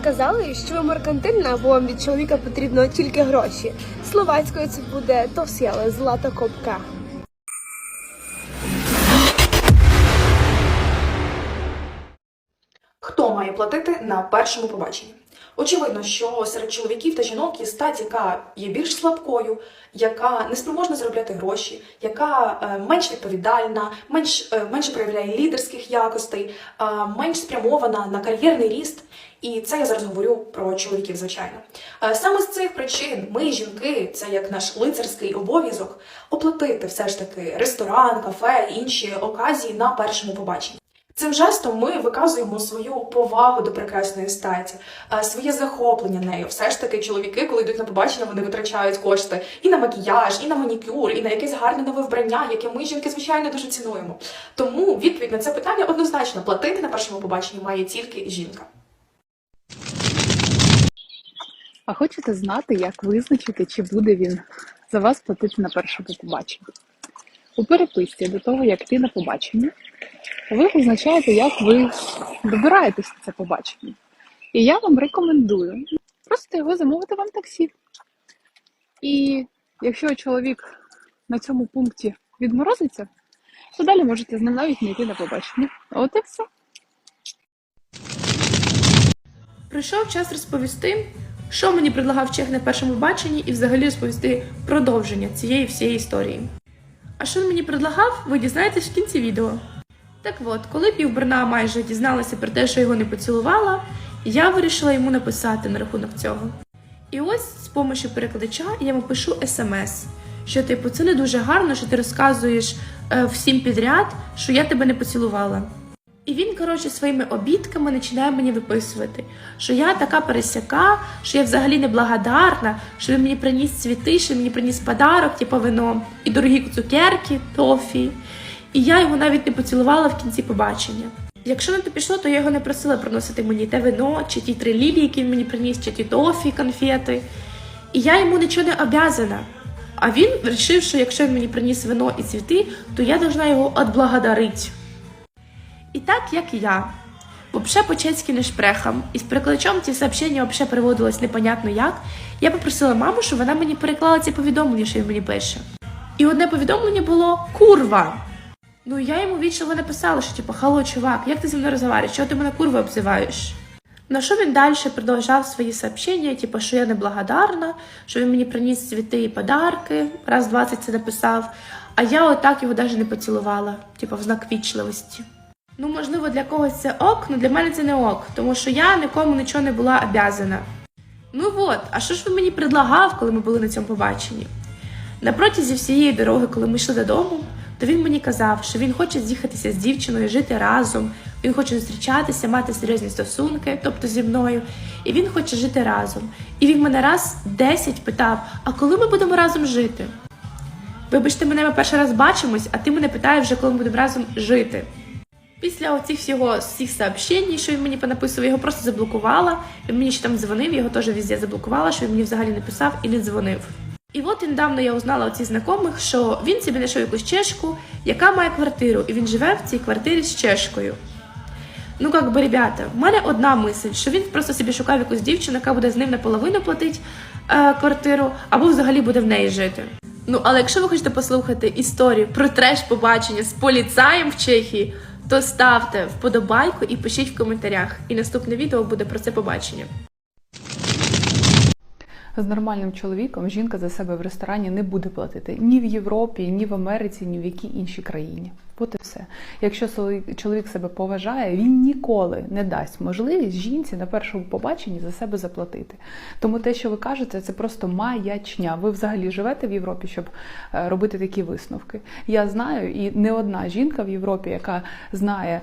сказали, що ви меркантильна, або вам від чоловіка потрібно тільки гроші. Словацькою це буде тосіла злата копка. Хто має платити на першому побаченні? Очевидно, що серед чоловіків та жінок є стать, яка є більш слабкою, яка не спроможна заробляти гроші, яка е, менш відповідальна, менш, е, менше проявляє лідерських якостей, е, менш спрямована на кар'єрний ріст. І це я зараз говорю про чоловіків, звичайно. Саме з цих причин ми, жінки, це як наш лицарський обов'язок, оплатити все ж таки ресторан, кафе інші оказії на першому побаченні. Цим жестом ми виказуємо свою повагу до прекрасної статі, е, своє захоплення нею. Все ж таки, чоловіки, коли йдуть на побачення, вони витрачають кошти і на макіяж, і на манікюр, і на якесь гарне нове вбрання, яке ми, жінки, звичайно, дуже цінуємо. Тому відповідь на це питання однозначно платити на першому побаченні має тільки жінка. А хочете знати, як визначити, чи буде він за вас платити на першому побаченні? У переписці до того, як йти на побачення, ви визначаєте, як ви добираєтесь на це побачення. І я вам рекомендую просто його замовити вам таксі. І якщо чоловік на цьому пункті відморозиться, то далі можете з ним навіть не йти на побачення. От і все. Прийшов час розповісти, що мені предлагав Чех на першому баченні, і взагалі розповісти продовження цієї всієї історії. А що він мені предлагав, ви дізнаєтесь в кінці відео. Так от, коли півбрна майже дізналася про те, що його не поцілувала, я вирішила йому написати на рахунок цього. І ось з допомогою перекладача я йому пишу смс, що типу це не дуже гарно, що ти розказуєш е, всім підряд, що я тебе не поцілувала. І він, коротше, своїми обідками починає мені виписувати, що я така пересяка, що я взагалі не благодарна, що він мені приніс цвіти, що він мені приніс подарок, типу вино, і дорогі цукерки, тофі. І я його навіть не поцілувала в кінці побачення. Якщо на то пішло, то я його не просила приносити мені те вино, чи ті три лілії, які він мені приніс, чи ті тофі, конфети. І я йому нічого не обязана. А він вирішив, що якщо він мені приніс вино і цвіти, то я должна його отблагодарити. І так, як я. Вообще по-чеськи не шпрехам, і з перекладачом ці сообщення вообще переводилось непонятно як. Я попросила маму, щоб вона мені переклала ці повідомлення, що він мені пише. І одне повідомлення було курва. Ну я йому вічливо написала, що типу, хало, чувак, як ти зі мною розговорюєш? Чого ти мене курва обзиваєш? На що він далі продовжав свої сообщення, типу, що я неблагодарна, що він мені приніс цвіти і подарки, раз 20 це написав, а я отак його навіть не поцілувала, типу, в знак вічливості. Ну, можливо, для когось це ок, але для мене це не ок, тому що я нікому нічого не була обязана. Ну от, а що ж він мені предлагав, коли ми були на цьому побаченні? На протязі всієї дороги, коли ми йшли додому, то він мені казав, що він хоче з'їхатися з дівчиною, жити разом, він хоче зустрічатися, мати серйозні стосунки, тобто зі мною, і він хоче жити разом. І він мене раз 10 питав: а коли ми будемо разом жити? Вибачте, мене ми перший раз бачимось, а ти мене питаєш вже, коли ми будемо разом жити. Після оцих всього всіх сообщень, що він мені понаписував, його просто заблокувала. Він мені ще там дзвонив, його теж везде заблокувала, що він мені взагалі не писав і не дзвонив. І от недавно я узнала цих знайомих, що він собі знайшов якусь чешку, яка має квартиру, і він живе в цій квартирі з чешкою. Ну, як би, ребята, в мене одна мисль, що він просто собі шукав якусь дівчину, яка буде з ним наполовину платити е, квартиру, або взагалі буде в неї жити. Ну, але якщо ви хочете послухати історію про треш побачення з поліцаєм в Чехії, то ставте вподобайку і пишіть в коментарях. І наступне відео буде про це побачення. З нормальним чоловіком жінка за себе в ресторані не буде платити ні в Європі, ні в Америці, ні в якій іншій країні. От і все. Якщо чоловік себе поважає, він ніколи не дасть можливість жінці на першому побаченні за себе заплатити. Тому те, що ви кажете, це просто маячня. Ви взагалі живете в Європі, щоб е, робити такі висновки. Я знаю, і не одна жінка в Європі, яка знає,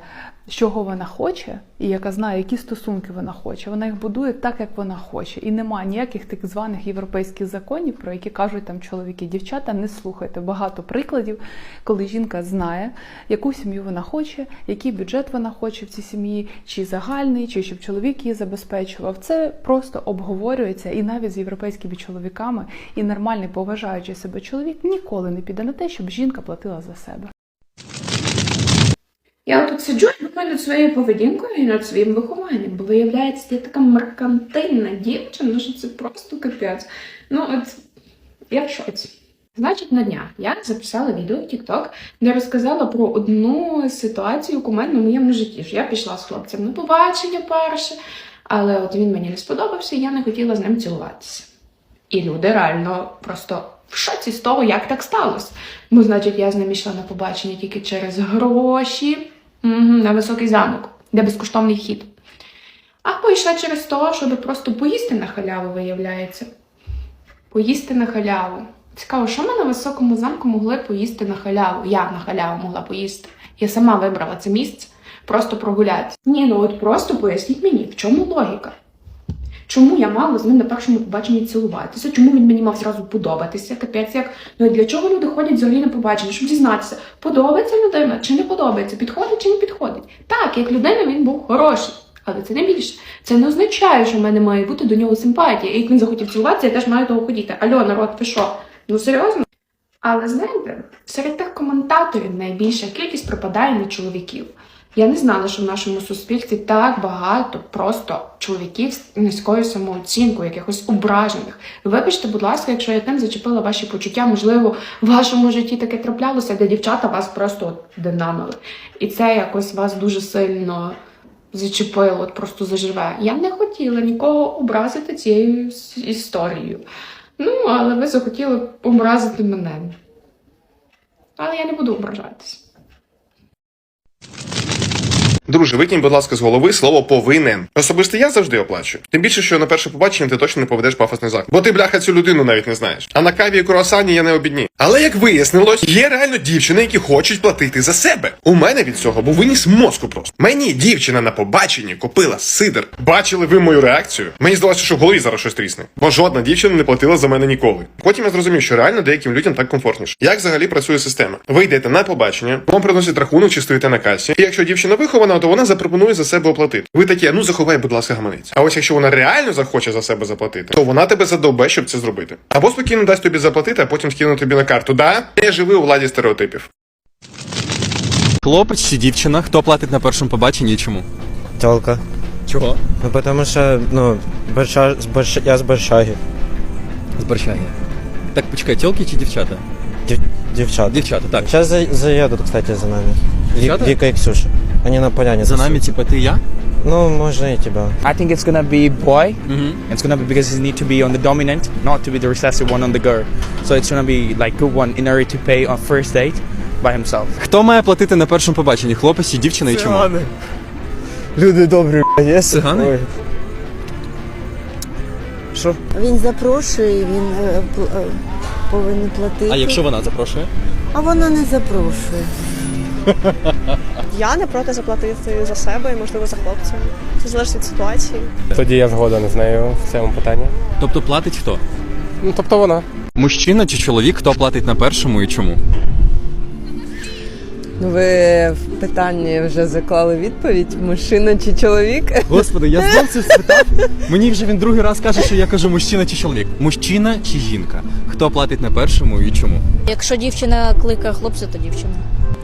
чого вона хоче, і яка знає, які стосунки вона хоче. Вона їх будує так, як вона хоче. І немає ніяких так званих європейських законів, про які кажуть там чоловіки. Дівчата, не слухайте. Багато прикладів, коли жінка знає, яку сім'ю вона хоче, який бюджет вона хоче в цій сім'ї, чи загальний, чи щоб чоловік її забезпечував. Це просто обговорюється і навіть з європейськими чоловіками, і нормальний поважаючий себе чоловік ніколи не піде на те, щоб жінка платила за себе. Я тут сиджу і думаю над своєю поведінкою і над своїм вихованням, бо виявляється, я така меркантильна дівчина, що це просто капець. Ну, от я в шоці. Значить, на днях я записала відео в TikTok, де розказала про одну ситуацію кумедну в моєму житті. Що я пішла з хлопцем на побачення перше, але от він мені не сподобався, і я не хотіла з ним цілуватися. І люди реально просто в шоці з того, як так сталося. Бо, значить, я з ним йшла на побачення тільки через гроші на високий замок, де безкоштовний хід. А пішла через те, щоб просто поїсти на халяву, виявляється. Поїсти на халяву. Цікаво, що ми на високому замку могли поїсти на халяву? Я на халяву могла поїсти. Я сама вибрала це місце, просто прогулятися. Ні, ну от просто поясніть мені, в чому логіка? Чому я мала з ним на першому побаченні цілуватися? Чому він мені мав зразу подобатися? Капець як. Ну і для чого люди ходять взагалі на побачення? Щоб дізнатися, подобається людина чи не подобається, підходить чи не підходить. Так, як людина він був хороший. Але це не більше. Це не означає, що в мене має бути до нього симпатія. І як він захотів цілуватися, я теж маю того хотіти. Альо, народ, ви що? Ну серйозно? Але знаєте, серед тих коментаторів найбільша кількість припадає на чоловіків. Я не знала, що в нашому суспільстві так багато просто чоловіків з низькою самооцінкою, якихось ображених. Вибачте, будь ласка, якщо я тим зачепила ваші почуття, можливо, в вашому житті таке траплялося, де дівчата вас просто динамили. І це якось вас дуже сильно зачепило, от просто заживе. Я не хотіла нікого образити цією історією. Ну, але ви захотіли образити мене. Але я не буду ображатись. Друже, викинь, будь ласка, з голови слово повинен. Особисто я завжди оплачую. Тим більше, що на перше побачення ти точно не поведеш пафосний заклад. Бо ти, бляха, цю людину навіть не знаєш. А на каві і круасані я не обідні. Але як вияснилось, є реально дівчини, які хочуть платити за себе. У мене від цього був виніс мозку просто. Мені дівчина на побаченні купила сидр. Бачили ви мою реакцію? Мені здалося, що в голові зараз щось трісне. Бо жодна дівчина не платила за мене ніколи. Потім я зрозумів, що реально деяким людям так комфортніше. Як взагалі працює система? Ви йдете на побачення, вам приносять рахунок чи стоїте на касі. І якщо дівчина вихована, то вона запропонує за себе оплатити. Ви такі, ну заховай, будь ласка, гаманець. А ось якщо вона реально захоче за себе заплатити, то вона тебе задовбе, щоб це зробити. Або спокійно дасть тобі заплатити, а потім скине тобі на карту. Да? Не живи у владі стереотипів. Хлопець чи дівчина, хто платить на першому побаченні і чому? Тёлка. Чого? Ну потому что, ну, борща, с борщ... я борщаги. З Борщаги. Так, почекай, тілки чи дівчата? Дев... Девчат. Дівчата, так. Сейчас за... заедут, кстати, за нами. Ви- Девчата? Вика и Ксюша. Они на поляне. За нами, типа, ти і я? Ну, можно и тебя. I think it's gonna be boy. Угу. It's gonna be because he need to be on the dominant, not to be the recessive one on the girl. So it's gonna be like good one in order to pay on first date by himself. Хто має платити на першому побаченні? Хлопець чи дівчина і чому? Люди добрі, є. Цигани? Ой. Що? Він запрошує, він е, пл- е, повинен платити. А якщо вона запрошує? А вона не запрошує. Я не проти заплатити за себе і можливо за хлопцем. Це залежить від ситуації. Тоді я згоден з нею в цьому питанні. Тобто платить хто? Ну, тобто вона. Мужчина чи чоловік, хто платить на першому і чому? Ну, ви в питанні вже заклали відповідь: мужчина чи чоловік? Господи, я знов це спитав. Мені вже він другий раз каже, що я кажу мужчина чи чоловік. Мужчина чи жінка? Хто платить на першому і чому? Якщо дівчина кликає хлопця, то дівчина.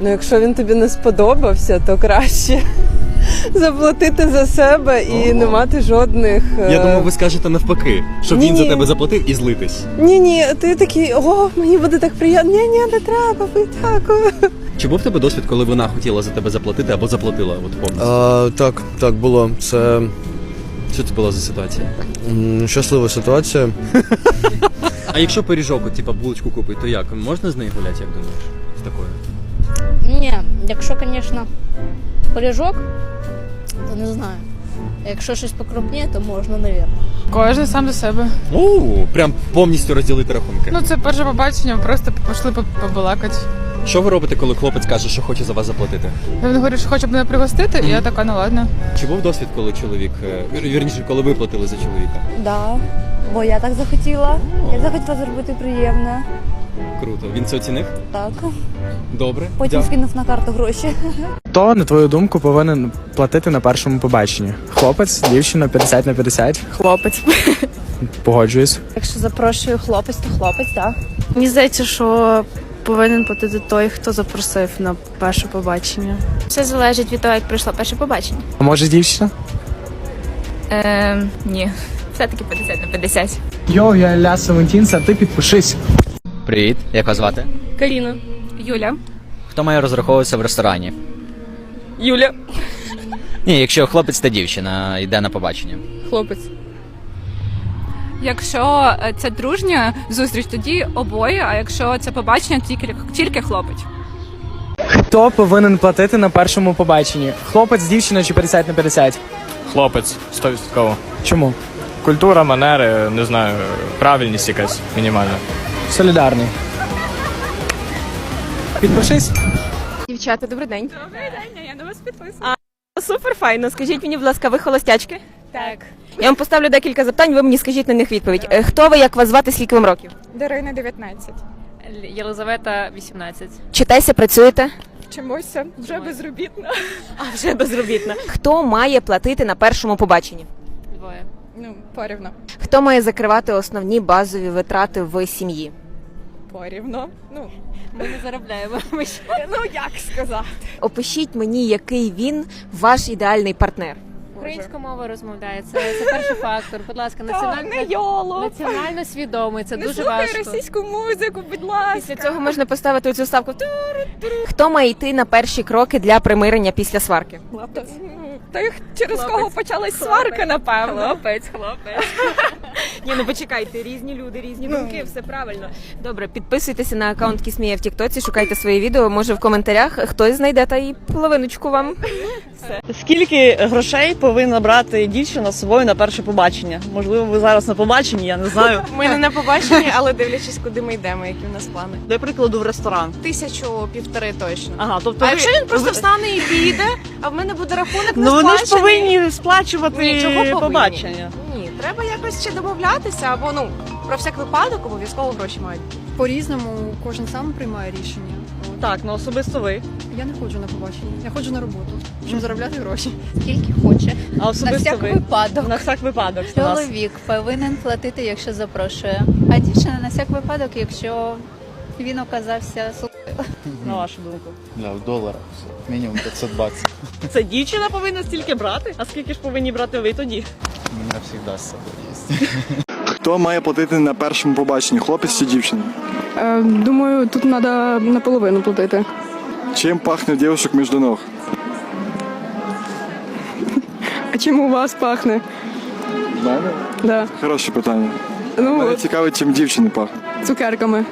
Ну, якщо він тобі не сподобався, то краще заплатити за себе і не мати жодних. е, Я думав, ви скажете навпаки, щоб він за Ні. тебе заплатив і злитись. Ні, ні, ти такий, о, мені буде так приємно. Ні, ні, не треба, ви дякую. Чи був в тебе досвід, коли вона хотіла за тебе заплатити або заплатила от повністю? А, так, так було. Це Що це була за ситуація? м, щаслива ситуація. А якщо пиріжок, от, типа булочку купить, то як? Можна з нею гуляти, як думаєш? З такою? Якщо, звісно, пиріжок, то не знаю. Якщо щось покрупніше, то можна, навірно. Кожен сам до себе. Оу, прям повністю розділити рахунки. Ну, це перше побачення, просто пішли по- побалакати. Що ви робите, коли хлопець каже, що хоче за вас заплатити? Він говорить, що хоче мене пригостити, і я така, ну ладно. Чи був досвід, коли чоловік, е, вір- вірніше, коли ви платили за чоловіка? Да, бо я так захотіла. Я захотіла зробити приємне. Круто. Він це оцінив? Так. Добре. Потім Дя- скинув на карту гроші. Хто, на твою думку, повинен платити на першому побаченні? Хлопець, дівчина 50 на 50? Хлопець. Погоджуюсь. Якщо запрошує хлопець, то хлопець, так. Мені здається, що повинен платити той, хто запросив на перше побачення. Все залежить від того, як пройшло перше побачення. А може дівчина? Е, ні, все-таки 50 на 50. Йо, я Ля Севентінс, а ти підпишись. Привіт, як вас звати? Каріна. Юля. Хто має розраховуватися в ресторані? Юля. Ні, якщо хлопець та дівчина йде на побачення. Хлопець. Якщо е, це дружня зустріч, тоді обоє, а якщо це побачення, тільки, тільки хлопець. Хто повинен платити на першому побаченні? Хлопець, дівчина чи 50 на 50? Хлопець, 100%. Чому? Культура, манери, не знаю, правильність якась мінімальна. Солідарний. Підпишись. Дівчата, добрий день. Добрий день, я на вас підписана. Супер файно. Скажіть мені, будь ласка, ви холостячки? Так. Я вам поставлю декілька запитань, ви мені скажіть на них відповідь. Е, Хто ви, як вас звати, скільки вам років? Дарина 19. Єлизавета 18. Читайся, працюєте? Чомуся вже безробітна. А вже безробітна. Хто має платити на першому побаченні? Двоє. Ну, порівно. Хто має закривати основні базові витрати в сім'ї? Порівно. Ну, ми не заробляємо. Ми ще... Ну, як сказати? Опишіть мені, який він ваш ідеальний партнер. Українська мова розмовляє. Це, це перший фактор. Будь ласка, національно, національно свідомий. Це дуже важко. музику, будь ласка. Після цього можна поставити цю ставку. Хто має йти на перші кроки для примирення після сварки? Тих, через кого почалась сварка, напевно. Хлопець, хлопець. Ні, ну почекайте, різні люди, різні думки, все правильно. Добре, підписуйтеся на аккаунт Кісмія в Тіктоці, шукайте свої відео. Може в коментарях хтось знайде та і половиночку вам. Скільки грошей повинна брати дівчина з собою на перше побачення? Можливо, ви зараз на побаченні, я не знаю. Ми не на побаченні, але дивлячись, куди ми йдемо, які в нас плани. Для прикладу, в ресторан. Тисячу півтори точно. Ага, тобто А ви- якщо він просто ви- встане і піде, а в мене буде рахунок не Ну вони ж сплачений? повинні сплачувати Ні, чого повинні? побачення. Треба якось ще домовлятися, або ну про всяк випадок обов'язково гроші мають. По-різному кожен сам приймає рішення. Так, ну особисто ви. Я не ходжу на побачення, я ходжу на роботу, щоб заробляти гроші. Скільки хоче. А особисто всяк ви? випадок. На всяк випадок. Чоловік повинен платити, якщо запрошує. А дівчина на всяк випадок, якщо він оказався слухливим. На вашу думку. Бля, в доларах мінімум 500 баксів. Це дівчина повинна стільки брати? А скільки ж повинні брати ви тоді? Мене завжди з собою є. Хто має платити на першому побаченні? Хлопець чи дівчина? думаю, тут треба наполовину платити. Чим пахне дівчик між ног? А чим у вас пахне? В мене? Да. Хороше питання. Ну, Мене цікавить, чим дівчини пахне. цукерками.